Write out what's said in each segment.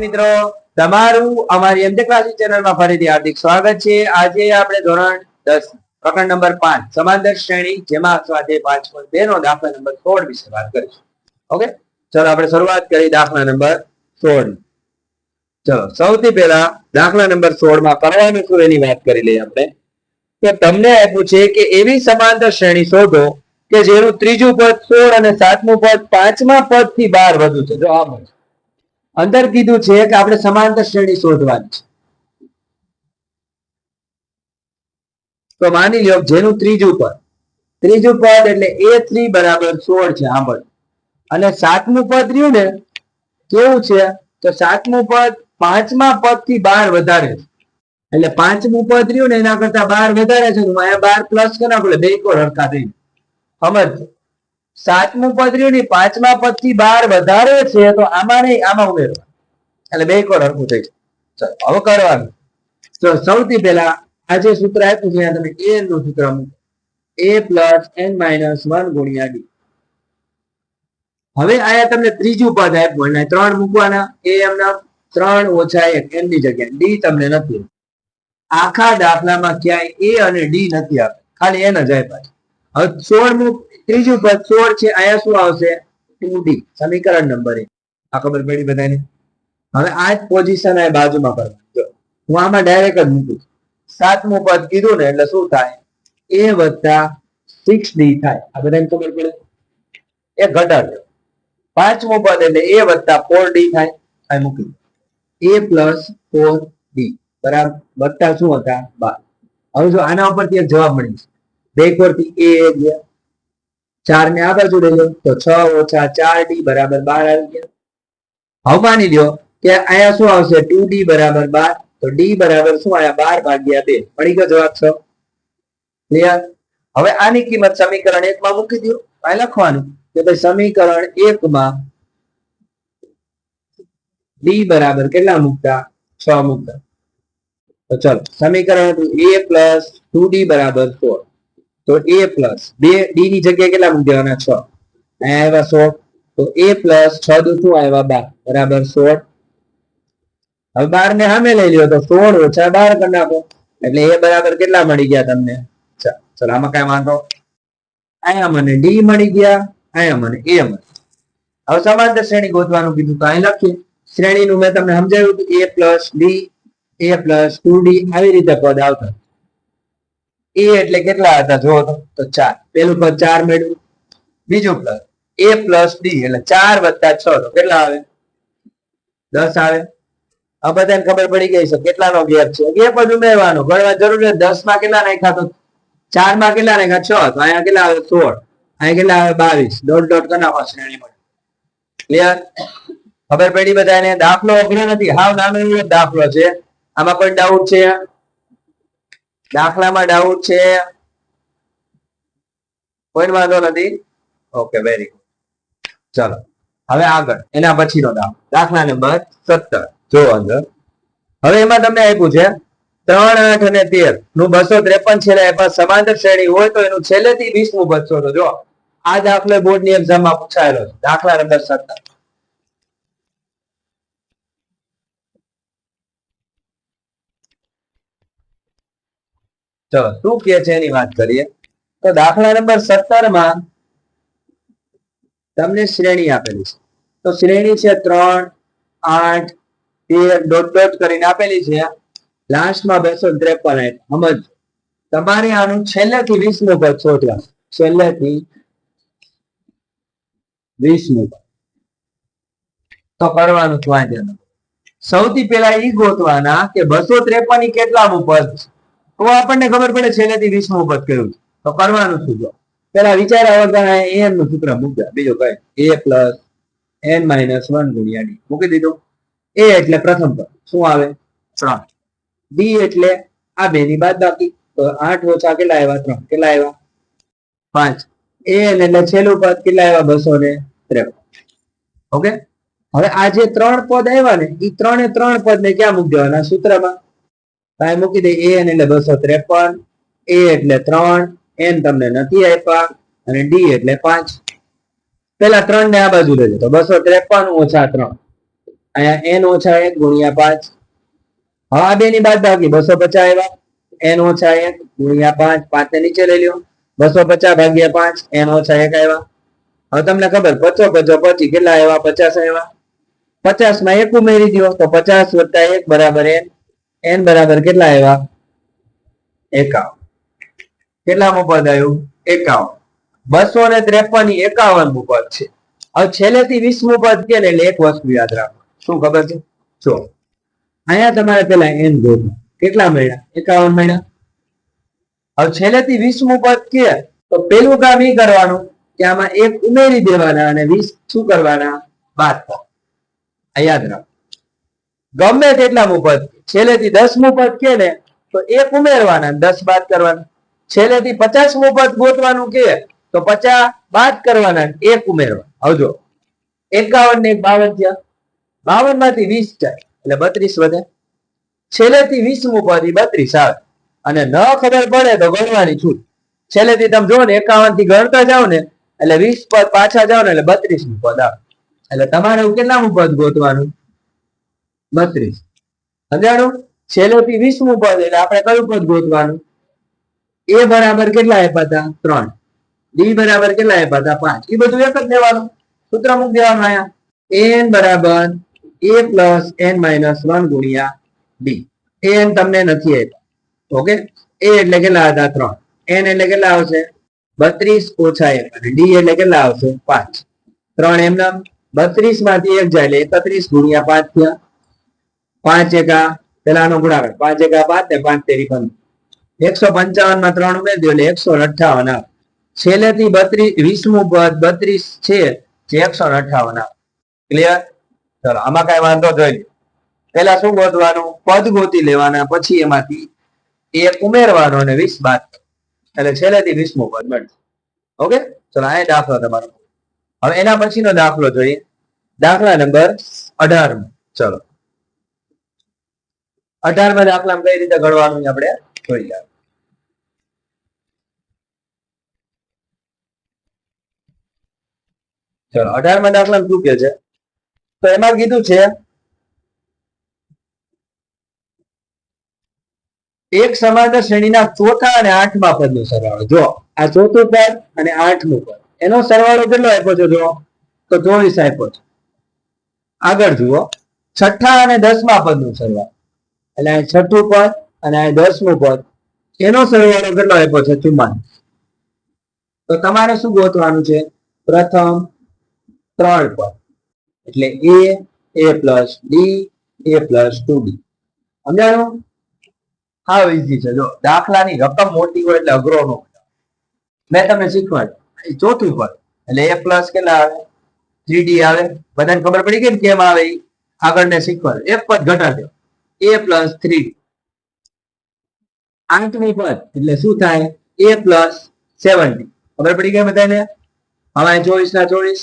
મિત્રો, તમારું અમારી એમજે ક્લાસીસ ચેનલમાં ફરીથી હાર્દિક સ્વાગત છે. આજે આપણે ધોરણ દસ, પ્રકરણ નંબર પાંચ, સમાંતર શ્રેણી, જેમાં સ્વાધ્યાય પાંચ પોઈન્ટ બે નો દાખલા નંબર સોળ વિશે વાત કરીશું. ઓકે? ચલો, આપણે શરૂઆત કરી દાખલા નંબર સોળ ચલો, સૌથી પહેલા દાખલા નંબર સોળમાં કરવાનું શું એની વાત કરી લઈએ આપણે. કે તમને આપ્યું છે કે એવી સમાંતર શ્રેણી શોધો કે જેનું ત્રીજું પદ સોળ અને સાતમું પદ પાંચમા પદથી બાર વધુ છે. જો આ અંદર કીધું છે કે આપણે સમાંતર શ્રેણી શોધવાની છે. તો માની લો જેનું ત્રીજું પદ ત્રીજું પદ એટલે એ થ્રી બરાબર સોળ છે આંબળ અને સાતમું પદ રહ્યું ને, કેવું છે? તો સાતમું પદ પાંચમા પદથી બાર વધારે છે. એટલે પાંચમું પદ રહ્યું ને, એના કરતા બાર વધારે છે બાર પ્લસ કરે નાખો બે કોર હરખા થઈ સમજ? સાતમું પદ રહ્યું ને પાંચમા પદથી બાર વધારે છે, તો આમાં નહીં, આમાં ઉમેરવા એટલે બે કોડ હરખું થઈ જાય. ચલો, હવે કરવાનું. તો સૌથી પહેલા આ જે સૂત્ર આપ્યું છે તમે એ નું સૂત્ર મૂકો. A plus N minus one ગુણ્યા ડી હવે આયા તમને ત્રીજું પદ આપ્યું અને ત્રણ મૂકવાના. એ એમના ત્રણ ઓછા એક એમની જગ્યાએ. ડી તમને નથી આખા દાખલામાં ક્યાંય એ અને ડી નથી આપે ખાલી એન જ આપ્યા હવે સોળનું ત્રીજું પદ સોળ છે, અહીંયા શું આવશે? ટુ ડી, સમીકરણ નંબર એક. આ ખબર પડી બધાને? હવે આ જ પોઝિશન આ બાજુમાં કરવાની હું આમાં ડાયરેક્ટ જ મૂકું. સાતમું પદ કીધું ને, એટલે શું થાય? એ વત્તા સિક્સ ડી થાય. આ બધાને ખબર પડે? એ ઘટાડો પાંચમું પદ એટલે એ વત્તા ફોર ડી થાય. આ મૂકી એ પ્લસ ફોર ડી બરાબર? વત્તા શું હતા? બાર. હવે જો આના ઉપરથી એક જવાબ મળી છે બે કોર એ ગયા ચાર ને આગળ બાજુ લો, તો છ ઓછા ચાર ડી બરાબર બાર આવી ગયા. હવે માની લો કે અહીંયા શું આવશે? ટુ ડી બરાબર બાર, તો ડી બરાબર શું આયા બાર ભાગ્યા બે. મળી ગયો જવાબ છ. ક્લિયર હવે આની કિંમત સમીકરણ એક માં મૂકી દો લખવાનું કે ભાઈ સમીકરણ એક માં ડી બરાબર કેટલા મૂકતા? છ મૂકતા. તો ચલો, સમીકરણ એ પ્લસ ટુ ડી બરાબર સોળ તો એ પ્લસ બે ડી ની જગ્યાએ કેટલા મૂકી દેવાના? છ. અહીંયા આવ્યા સોળ. તો એ પ્લસ છ દુ આવ્યા? બાર. બરાબર, સોળ. હવે બાર ને સામે લઈ લ્યો તો સોળ ઓછા બાર કરી નાખો. એટલે એ બરાબર કેટલા મળી ગયા તમને? ચલો, આમાં કઈ વાંધો? અહીંયા મને ડી મળી ગયા, અહીંયા મને એ મળી હવે સમાંતર શ્રેણી ગોતવાનું કીધું તો અહીં લખીએ. શ્રેણીનું મેં તમને સમજાવ્યું કે A plus D A plus two D આવી રીતે પદ આવતા. એ એટલે કેટલા હતા? જો તો ચાર. પેલું પદ ચાર મેળવ્યું. બીજું પ્લસ એ પ્લસ ડી એટલે ચાર વત્તા છ. તો કેટલા આવે? દસ આવે. આ બધાને ખબર પડી ગઈ છે. કેટલાનો ગેપ છે? ગેપ જ ઉમેરવાનો. ગણવા જરૂર છે. દસમાં કેટલા નાખ્યા તો? ચારમાં કેટલા નાખ્યા? છ. તો અહીંયા કેટલા આવે? સોળ. અહીંયા કેટલા આવે? બાવીસ. દોઢ દોઢ કરી શ્રેણી મળે. ક્લિયર ખબર પડી બધાને? દાખલો અઘરો નથી. હાવ નાનો દાખલો છે. આમાં કોઈ ડાઉટ છે? દાખલામાં ડાઉટ છે. કોઈ વાંધો નથી. ઓકે વેરી ગુડ ચલો, હવે આગળ, એના પછીનો દાખલો. દાખલા નંબર સત્તર. જો અંદર. હવે એમાં તમને આપ્યું છે, ત્રણ, આઠ અને તેર. નું બસો ત્રેપન છેલ્લા એમાં સમાંતર શ્રેણી હોય તો એનું છેલ્લેથી વીસમું બસો તો જો, આ દાખલો બોર્ડની એક્ઝામમાં પૂછાયેલો છે. દાખલા નંબર સત્તર. ચલો, શું કે છે એની વાત કરીએ? તો દાખલા નંબર સત્તરમાં તમને શ્રેણી આપેલી છે. તો શ્રેણી છે ત્રણ, આઠ તેર ડોટ ડોટ કરીને આપેલી છે. લાસ્ટમાં બેસો ત્રેપન સમજ. તમારે આનું છેલ્લેથી વીસમું પદ શોધવાનું. છેલ્લેથી વીસમું પદ. તો કરવાનું શું સૌથી પહેલા ઈ ગોતવાના કે બસો ત્રેપન કેટલામું પદ છે? તો આપણને ખબર પડે છેલ્લેથી વીસમું પદ કયું તો કરવાનું શું પેલા વિચાર આવતા એનનું સૂત્ર મૂક્યા. બીજો કઈ? A plus N minus one ગુણ્યા ડી મૂકી દીધો. એ એટલે પ્રથમ પદ. શું આવે? ત્રણ. ડી એટલે આ બે ની બાદ બાકી. તો આઠ ઓછા કેટલા આવ્યા? ત્રણ. કેટલા આવ્યા? પાંચ. એન એટલે છેલ્લું પદ. કેટલા આવ્યા? બસો ને ત્રેપન. ઓકે? હવે આ જે ત્રણ પદ આવ્યા ને એ ત્રણે ત્રણ પદ ને ક્યાં મૂકી દેવાના સૂત્રમાં. અહીં મૂકી દે એન એટલે બસો ત્રેપન, એ એટલે ત્રણ, એન તમને નથી આપ્યા, અને ડી એટલે પાંચ. પેલા ત્રણ ને આ બાજુ લેજો. તો બસો ત્રેપન ઓછા ત્રણ. અહીંયા એન ઓછા એક ગુણ્યા પાંચ. આ બે ની બાદ બાકી બસો પચાસ આવ્યા. એન ઓછા એક ગુણ્યા પાંચ. પાંચ ને નીચે લઈ લ્યો. બસો પચાસ ભાગ્યા પાંચ. એન ઓછા એક આવ્યા. હવે તમને ખબર, પચો પચો પચી કેટલા આવ્યા? પચાસ આવ્યા. પચાસમાં એક ઉમેરી દો તો પચાસ વત્તા એક બરાબર એન એન બરાબર કેટલા આવ્યા? એકાવન. કેટલામું પદ આવ્યું? એકાવન. બસો ને ત્રેપન એકાવન પદ છે. હવે છેલ્લેથી વીસમું પદ કે એટલે એક વસ્તુ યાદ રાખો. શું ખબર છે? જો. અહીંયા તમારે પેલા એન ગોતવું કેટલા મળ્યા? એકાવન મળ્યા. હવે છેલ્લેથી વીસમું પદ કે તો પેલું કામ એ કરવાનું કે આમાં એક ઉમેરી દેવાના અને વીસ શું કરવાના? બાદ યાદ રાખો. ગમે તેટલામું પદ છેલ્લેથી દસમું પદ કે ને, તો એક ઉમેરવાના, દસ બાદ કરવાના. છેલ્લેથી પચાસમું પદ ગોતવાનું કે, તો પચાસ બાદ કરવાના એક ઉમેરવા આવજો એકાવન ને એક બાવન થયા. બાવનમાંથી વીસ જાય, એટલે બત્રીસ વધે. છેલ્લેથી વીસમું પદ ઈ બત્રીસ આવે. અને ન ખબર પડે તો ગણવાની છૂટ. છેલ્લેથી તમે જો ને એકાવનથી ગણતા જાઓ ને, એટલે વીસ પદ પાછા જાઓ ને, એટલે બત્રીસનું પદ આવે. એટલે તમારે કેટલામું પદ ગોતવાનું? બત્રીસ. સમજાણું? છેલ્લેથી વીસમું પદ એટલે આપણે કયું પદ ગોતવાનું? એ બરાબર કેટલા આપ્યા હતા? ત્રણ. ડી બરાબર કેટલા આપ્યા હતા? પાંચ. એ બધું એક જ લેવાનું. સૂત્ર મૂકી દેવાનું અહીંયા. એન બરાબર A plus N minus one ગુણ્યા ડી. એન તમને નથી આપ્યા. ઓકે? એ એટલે કેટલા હતા? ત્રણ. એન એટલે કેટલા આવશે? બત્રીસ ઓછા એક. અને ડી એટલે કેટલા આવશે? પાંચ. ત્રણ એમના બત્રીસમાંથી એક જાય એટલે એકત્રીસ ગુણ્યા પાંચ થયા. પાંચ એકા પેલાનો ગુણાકાર પાંચ એકા પાંચ ને પાંચ તેરી પંદર. એકસો પંચાવનમાં ત્રણ ઉમેરી દો એટલે એકસો અઠાવન આવે. છેલ્લેથી બત્રીસ, વીસમું પદ બત્રીસ છે, જે એકસો અઠાવન આવે. ક્લિયર ચલો, આમાં કઈ વાંધો જોઈ લો પેલા શું ગોતવાનું? પદ ગોતી લેવાના, પછી એમાંથી એક ઉમેરવાનો અને વીસ બાદ એટલે છેલ્લેથી વીસમું પદ મળશે ઓકે? ચલો આ દાખલો તમારો. હવે એના પછીનો દાખલો જોઈએ. દાખલા નંબર અઢાર ચલો. અઢારમાં દાખલામાં કઈ રીતે ગણવાનું આપણે? જોઈ લઈએ ચલો, અઢારમાં દાખલા શું કે છે? તો એમાં કીધું છે, એક સમાંતર શ્રેણીના ચોથા અને આઠમા પદનો સરવાળો. જો આ ચોથું પદ અને આઠમું પદ. એનો સરવાળો કેટલો આપ્યો છે જો તો ચોવીસ આપ્યો છે. આગળ જુઓ. છઠ્ઠા અને દસમા પદનો સરવાળો. એટલે અહીં છઠ્ઠું પદ અને અહીં દસમું પદ. એનો સરવાળો કેટલો આપ્યો છે? ચુમ્માલીસ તો તમારે શું ગોતવાનું છે? પ્રથમ ત્રણ પદ. એટલે A A plus D, A plus two D. સમજાયું હા ઈઝી છે. જો, દાખલાની રકમ મોટી હોય એટલે અઘરો નો મેં તમને શીખવાડ્યું. એ ચોથું પદ. એટલે એ પ્લસ કેટલા આવે? થ્રી ડી આવે. બધાને ખબર પડી ગઈ કેમ આવે? આગળ ને શીખવાડ્યું. એક પદ ઘટાડ્યો. એ પ્લસ થ્રી આઠમી પદ એટલે શું થાય? એ પ્લસ સેવન્ટી ખબર પડી ગઈ બધાને? હવે ચોવીસ ના ચોવીસ.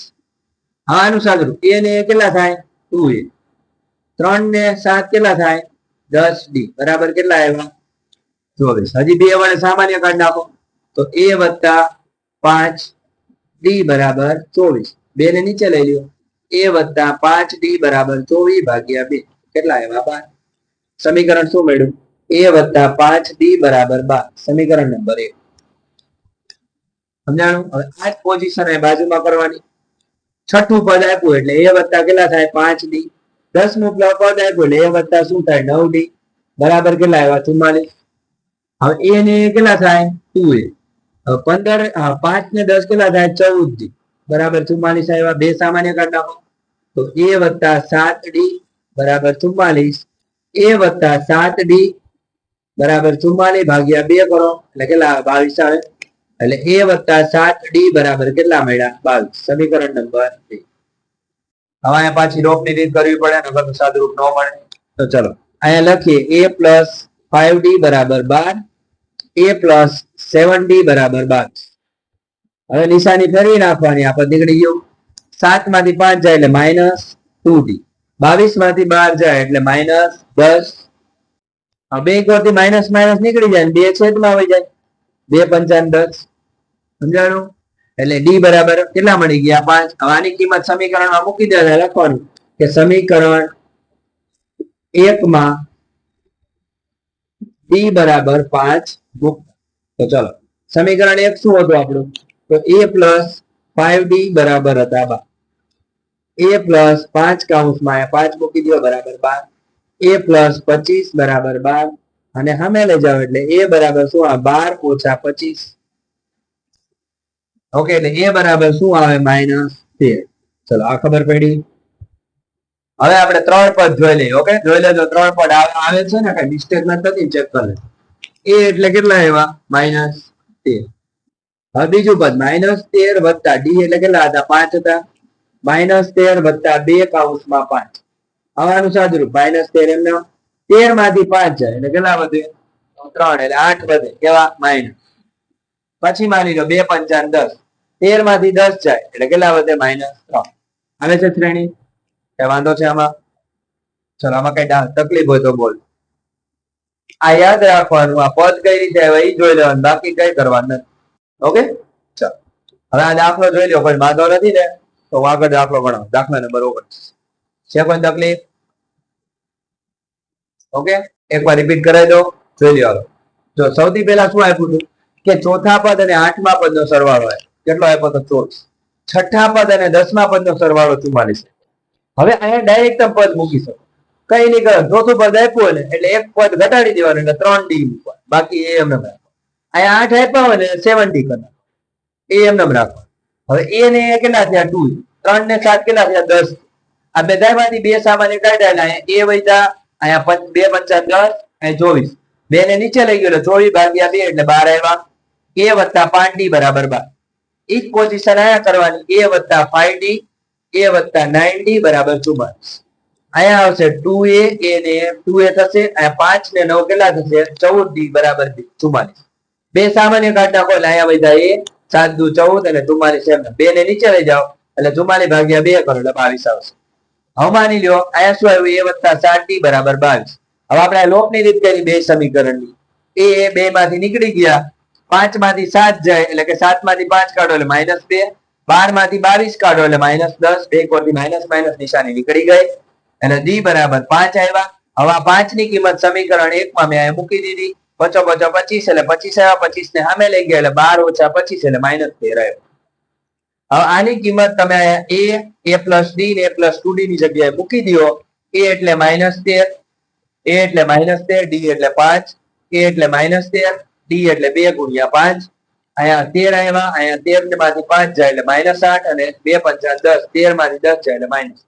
હા આનું સાદું. એ ને એ કેટલા થાય? ટુ એ ત્રણ ને સાત કેટલા થાય? દસ ડી બરાબર કેટલા આવ્યા? ચોવીસ. હજી બે વડે સામાન્ય કાઢ નાખો. તો એ વત્તા પાંચ ડી બરાબર ચોવીસ. બે ને નીચે લઈ લ્યો. એ વત્તા પાંચ ડી બરાબર ચોવીસ ભાગ્યા બે. કેટલા આવ્યા? બાર. સમીકરણ શું મળ્યું? એ વત્તા પાંચ ડી બરાબર બાર. સમીકરણ નંબર એક. સમજાણું? હવે આ જ પોઝિશન એ બાજુમાં કરવાની. છઠ્ઠું પદ આપ્યું એટલે એ વત્તા કેટલા થાય? પાંચ ડી દસમું પદ આપ્યું એટલે એ વત્તા શું થાય? નવ ડી બરાબર કેટલા આવ્યા? ચુમ્માલીસ. હવે એ ને કેટલા થાય? ટુ એ હવે પંદર પાંચ ને દસ કેટલા થાય? ચૌદ ડી બરાબર ચુમ્માલીસ આવ્યા. બે સામાન્ય કાઢ નાખો. તો એ વત્તા સાત ડી બરાબર ચુમ્માલીસ. એ વત્તા સાત ડી બરાબર ચુમ્માલીસ ભાગ્યા બે કરો, એટલે કેટલા? બાવીસ આવે. એટલે એ વત્તા સાત ડી બરાબર કેટલા મળ્યા? બાવીસ. સમીકરણ નંબર બે હવે અહીંયા પાછી રોપની રીત કરવી પડે નગર તો સાદુરૂપ ન મળે. તો ચલો. અહીંયા લખીએ, એ પ્લસ ફાઈવ ડી બરાબર બાર, એ પ્લસ સેવન ડી બરાબર બાર. હવે નિશાની ફેરવી નાખવાની આપણે નીકળી ગયું. સાતમાંથી પાંચ જાય એટલે માઇનસ ટુ ડી. બાવીસમાંથી બાર જાય એટલે માઇનસ દસ. બે બે એકથી માઇનસ માઇનસ નીકળી જાય બે છેદમાં આવી જાય. બે પંચાન દસ. સમજાણું? એટલે ડી બરાબર કેટલા મળી ગયા? પાંચ. આની કિંમત સમીકરણમાં મૂકી દે લખવાનું કે સમીકરણ એકમાં ડી બરાબર પાંચ મુક્ત તો ચલો. સમીકરણ એક શું હતું આપણું? તો એ પ્લસ ફાઈવ ડી બરાબર હતા બાર એ પ્લસ પાંચ કાઉન્સમાં પાંચ મૂકી દો બરાબર બાર. એ પ્લસ પચીસ બરાબર બાર. અને સામે લઈ જાઓ એટલે એ બરાબર શું આવે? બાર ઓછા પચીસ. ઓકે એટલે એ બરાબર શું આવે? માઇનસ તેર. ચલો, આ ખબર પડી? હવે આપણે ત્રણ પદ જોઈ લઈએ ઓકે જોઈ લેજો, ત્રણ પદ આવે આવે છે ને, કઈ મિસ્ટેક નથી થતી ચેક કરી એ એટલે કેટલા એવા માઇનસ તેર. હવે બીજું પદ માઇનસ તેર વત્તા ડી એટલે કેટલા હતા? પાંચ હતા. માઇનસ તેર વત્તા બે કાઉન્સમાં પાંચ. હવે આનું માઇનસ તેર એમને તેરમાંથી પાંચ જાય, એટલે કેટલા વધે? ત્રણ, એટલે આઠ વધે, કેવા? માઇનસ. પછી માની લો બે પંચાન દસ, તેરમાંથી દસ જાય, એટલે કેટલા વધે? માઇનસ ત્રણ. આવે છે શ્રેણી? કઈ વાંધો છે આમાં? ચલો, આમાં કઈ તકલીફ હોય તો બોલ. આ યાદ રાખવાનું, આ પદ કઈ રીતે આવે એ જોઈ લેવાનું, બાકી કઈ કરવાનું નથી. ઓકે? ચાલો. હવે આ દાખલો જોઈ લો કોઈ વાંધો નથી ને? તો આગળ દાખલો ગણો. દાખલા નંબર ઓગણીસ છે કોઈ તકલીફ? ઓકે? એકવાર રિપીટ કરાવી દો. જોઈ લો જો સૌથી પહેલા શું આપ્યું હતું? કે ચોથા પદ અને આઠમા પદ નો સરવાળો કેટલો આપ્યો હતો ચોવીસ. છઠ્ઠા પદ અને દસમા પદ નો સરવાળો ચુમ્માલીસ. હવે અહીંયા ડાયરેક્ટ તમે પદ મૂકી શકો. કઈ નહીં કરો. ચોથું પદ આપ્યું ને, એટલે એક પદ ઘટાડી દેવાનું એટલે ત્રણ ડી મૂકવા બાકી એ એમને રાખો અહીંયા આઠ આપ્યા હોય ને સેવન ડી કરવાનું એ એમને રાખવા હવે એ ને કેટલા થયા? ટુ ત્રણ ને સાત કેટલા થયા? દસ. આ બધામાંથી બે સામાન્ય કાઢ્યા એ વૈતા અહીંયા બે પંચા દસ અહીંયા ચોવીસ. બે ને નીચે લઈ ગયો ચોવીસ ભાગ્યા બે એટલે બાર આવ્યા. એ વત્તા પાંચ ડી બરાબર બાર. એક પોઝિશન આયા કરવાની. એ વત્તા ફાઈવ ડી એ વત્તા નાઇન ડી બરાબર ચુમ્માલીસ અહીંયા આવશે ટુ એ એ ને ટુ એ થશે. અહીંયા પાંચ ને નવ કેટલા થશે? ચૌદ ડી બરાબર ચુમ્માલીસ બે સામાન્ય કાઢ નાખો અહીંયા બધા એ સાત દુ ચૌદ અને ચુમ્માલીસ એમ બે ને નીચે લઈ જાઓ એટલે ચુમ્માલીસ ભાગ્યા બે કરો એટલે બાવીસ આવશે. હવે માની લ્યો અહીંયા શું આવ્યું? એ વત્તા સાત ડી બરાબર બાવીસ. હવે આપણે આ લોપની રીત કરી બે સમીકરણની. એ બે માંથી નીકળી ગયા. પાંચમાંથી સાત જાય એટલે કે સાતમાંથી પાંચ કાઢો એટલે માઇનસ બે. બારમાંથી બાવીસ કાઢો એટલે માઇનસ દસ. બે કોટી માઇનસ માઇનસ નિશાની નીકળી ગઈ. એટલે ડી બરાબર પાંચ આવ્યા. હવે પાંચની કિંમત સમીકરણ એક માં મેં મૂકી દીધી. પચો પચો પચીસ એટલે પચીસ આવ્યા, પચીસ ને સામે લઈ ગયા એટલે બાર ઓછા પચીસ એટલે માઇનસ તેર આવ્યો હવે આની કિંમત તમે એ એ પ્લસ ડી ને એ પ્લસ ટુ ડી ની જગ્યાએ મૂકી દો. એ એટલે માઇનસ તેર એ એટલે માઇનસ તેર ડી એટલે પાંચ એ એટલે માઇનસ તેર ડી એટલે બે ગુણ્યા પાંચ. અહીંયા તેર આવ્યા, અહીંયા તેર ને માંથી પાંચ જાય એટલે માઇનસ આઠ અને બે પંચા દસ, તેરમાંથી દસ જાય એટલે માઇનસ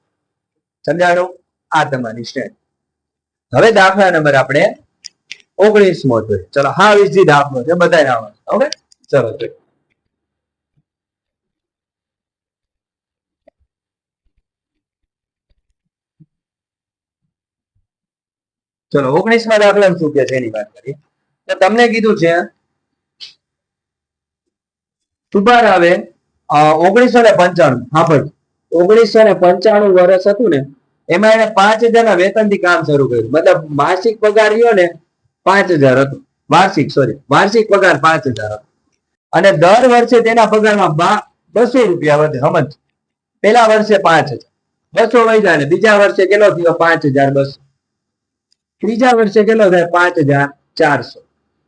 સમજાણું? આ તમારી સ્ટેન્ડ હવે દાખલા નંબર આપણે ઓગણીસ મો જોઈએ ચલો, હા વીસજી દાખલો છે. બધા આવવાનું ઓકે? ચલો જોઈએ ચલો ઓગણીસમાં દાખલા શું કે છે એની વાત કરીએ. તમને કીધું છે, સુભાર આવે ઓગણીસો ને પંચાણું. હા, ભાઈ. ઓગણીસો ને પંચાણું વર્ષ હતું ને, એમાં એને પાંચ હજાર ના વેતનથી કામ શરૂ કર્યું. મતલબ માસિક પગાર રહ્યો ને પાંચ હજાર હતો. વાર્ષિક સોરી વાર્ષિક પગાર પાંચ હજાર હતો. અને દર વર્ષે તેના પગારમાં બસો રૂપિયા વધે, સમજ? પેલા વર્ષે પાંચ હજાર. બસો વધ્યા ને બીજા વર્ષે કેટલો થયો? પાંચ હજાર બસો. ત્રીજા વર્ષે કેટલો થાય? પાંચ હજાર ચારસો.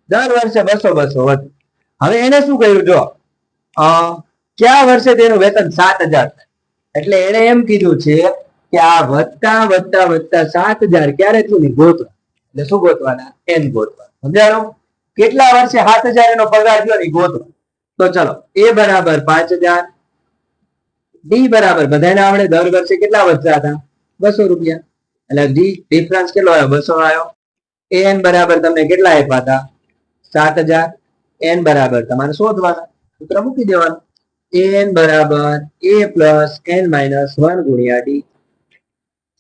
દર વર્ષે બસો બસો વધે. હવે એને શું કહ્યું જો કયા વર્ષે તેનું વેતન સાત હજાર થાય? એટલે એને એમ કીધું છે કે આ વધતા વધતા વધતા સાત હજાર ક્યારે થયું? ને એટલે શું ગોતવાના એન ગોતવા સમજાણું? કેટલા વર્ષે સાત હજાર એનો પગાર થયો ને ગોતવા? તો ચલો એ બરાબર પાંચ હજાર ડી બરાબર, બધાને આવડે, દર વર્ષે કેટલા વધતા હતા? બસો રૂપિયા. એટલે ડી ડિફરન્સ કેટલો આવ્યો? બસો આવ્યો. એન બરાબર તમને કેટલા આપ્યા હતા? સાત હજાર. એન બરાબર તમારે શોધવાના. સૂત્ર મૂકી દેવાનું. એન બરાબર A plus N minus one ગુણ્યા ડી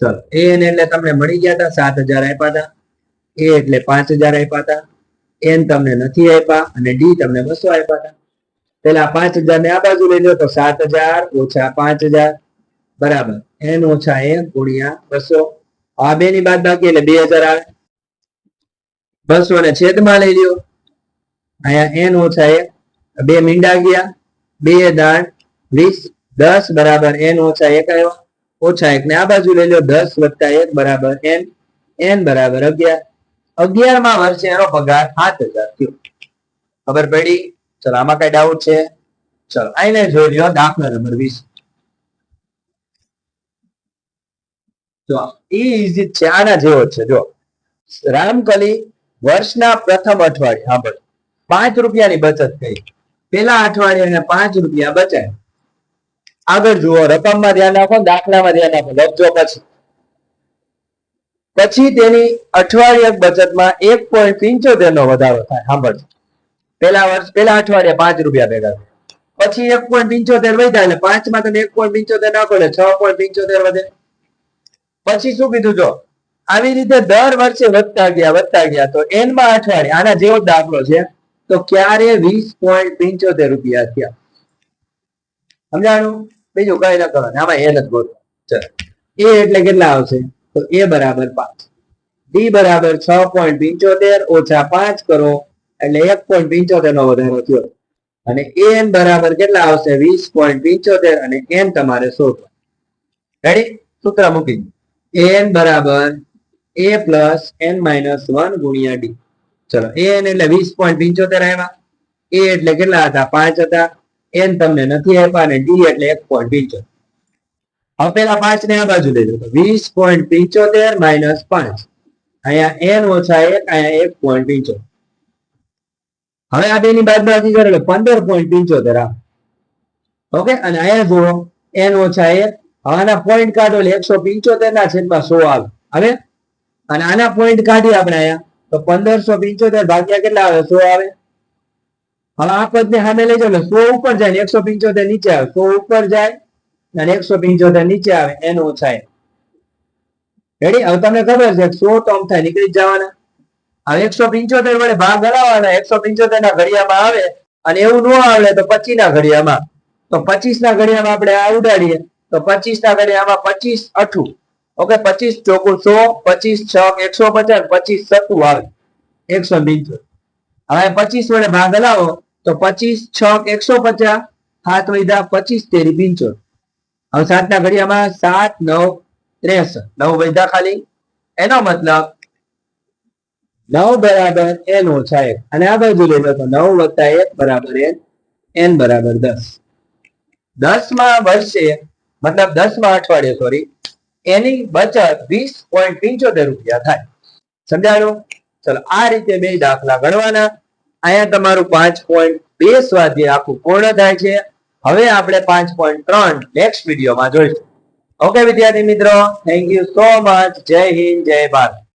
ચલો એન એટલે તમને મળી ગયા હતા, સાત હજાર આપ્યા હતા. એ એટલે પાંચ હજાર આપ્યા હતા, એન તમને નથી આપ્યા અને ડી તમને બસો આપ્યા હતા. પેલા પાંચ હજાર ને આ બાજુ લઈ લો તો સાત હજાર ઓછા પાંચ હજાર, બરાબર. એન ઓછા એન ગુણ્યા બસો. આ બે ની બાદ બાકી એટલે બે હજાર આવે. બસો ને છેદમાં લઈ લ્યો. અહીંયા એન ઓછા એક, બે મીંડા ગયા, બે દાણ વીસ, દસ, બરાબર. એન ઓછા એક આવ્યો. ઓછા એક ને આ બાજુ લઈ લો દસ વત્તા એક, બરાબર. એન એન બરાબર અગિયાર. અગિયારમા વર્ષે એનો પગાર સાત થયો. ખબર પડી? ચલો, આમાં કઈ ડાઉટ છે. ચલો, આઈને જોઈ લો દાખલા નંબર વીસ. જો છે? આના જો, રામકલી વર્ષના પ્રથમ અઠવાડિયે સાંભળ પાંચ રૂપિયાની બચત થઈ. પેલા અઠવાડિયે પાંચ રૂપિયા બચાય. આગળ જુઓ, રકમમાં ધ્યાન રાખો, દાખલામાં ધ્યાન રાખો. લખજો પછી. પછી તેની અઠવાડિયક બચતમાં એક પોઈન્ટ પિંચોતેર નો વધારો થાય. સાંભળજો. પેલા વર્ષ પેલા અઠવાડિયે પાંચ રૂપિયા ભેગા પછી એક પોઈન્ટ પિંચોતેર વધ્યા એટલે પાંચમાં તમે એક પોઈન્ટ પિંચોતેર નાખો એટલે છ પોઈન્ટ પિંચોતેર વધે. પછી શું કીધું જો? આવી રીતે દર વર્ષે વધતા ગયા વધતા ગયા. તો એનમાં અઠવાડિયે, આના જેવો દાખલો છે. તો ક્યારે વીસ પોઈન્ટ પિંચોતેર રૂપિયા થયા? સમજાણું? બીજું કઈ ન કરવાનું. આમાં એન જ ચલો. એ એટલે કેટલા આવશે? તો એ બરાબર પાંચ ડી બરાબર છ પોઈન્ટ પિંચોતેર ઓછા પાંચ કરો, એટલે એક પોઈન્ટ પિંચોતેર નો વધારો થયો. અને એન બરાબર કેટલા આવશે? વીસ પોઈન્ટ પિંચોતેર અને એન તમારે શોધવા. રેડી સૂત્ર મૂકી એન બરાબર A plus N minus one ગુણ્યા ડી ચલો એન એટલે વીસ પોઈન્ટ પિંચોતેર આવ્યા. એ એટલે કેટલા હતા? પાંચ હતા. એન તમને નથી આપ્યા અને ડી એટલે એક પોઈન્ટ પિંચોતેર. હવે પેલા પાંચ ને આ બાજુ લઈ લો. વીસ પોઈન્ટ પિંચોતેર માઇનસ પાંચ. અહીંયા એન ઓછા એક, અહીંયા એક પોઈન્ટ પિંચોતેર. હવે આ બેની બાદબાકી કરે એટલે પંદર પોઈન્ટ પિંચોતેર આ ઓકે? અને અહીંયા જુઓ એન ઓછા એક. હવે આના પોઈન્ટ કાઢો એટલે એકસો પિંચોતેર ના છેદમાં સો આવે. હવે? અને આના પોઈન્ટ કાઢીએ આપણે અહીંયા. તો પંદરસો પિંચોતેર ભાગ્યા કેટલા આવે? સો આવે. હવે આ પદ ને સામે લઈ એટલે સો ઉપર જાય ને એકસો પિંચોતેર નીચે આવે. સો ઉપર જાય. અને એકસો પંચોતેર નીચે આવે, એનો થાય. રેડી હવે તમને ખબર છે, સો આમ થાય, નીકળી જવાના. હવે એકસો પિંચોતેર વડે ભાગ હલાવવાના એકસો પંચોતેર ના ઘડિયામાં આવે અને એવું ન આવડે તો પચીસ ના ઘડિયામાં. તો પચીસ ના ઘડિયામાં આપણે આ ઉડાડીએ, તો પચીસ ના ઘડિયામાં પચીસ અઠું. ઓકે, પચીસ ચોકું સો, પચીસ છ એકસો પચાસ, પચીસ સત્તું આવે. એકસો પંચોતેર. હવે પચીસ વડે ભાગ હલાવો તો પચીસ છ એકસો પચાસ. હાથ વૈધા પચીસ તેરી પિંચોતેર. હવે સાત ના ઘડિયામાં સાત, નવ, ત્રેસઠ. નવ વૈધા ખાલી. એનો મતલબ નવ બરાબર એન ઓછા એક. અને આ બાજુ લઈ લો તો નવ વત્તા એક બરાબર એન એન બરાબર દસ. માં વર્ષે મતલબ દસમાં અઠવાડિયે સોરી એની બચત વીસ પોઈન્ટ પિંચોતેર રૂપિયા થાય. સમજાયું ચલો, આ રીતે બે દાખલા ગણવાના. અહીંયા તમારું પાંચ પોઈન્ટ બે સ્વાધ્યાય આખું પૂર્ણ થાય છે. હવે આપણે પાંચ પોઈન્ટ ત્રણ નેક્સ્ટ વિડીયોમાં જોઈશું. ઓકે વિદ્યાર્થી મિત્રો થેન્ક યુ સો મચ જય હિન્દ, જય ભારત.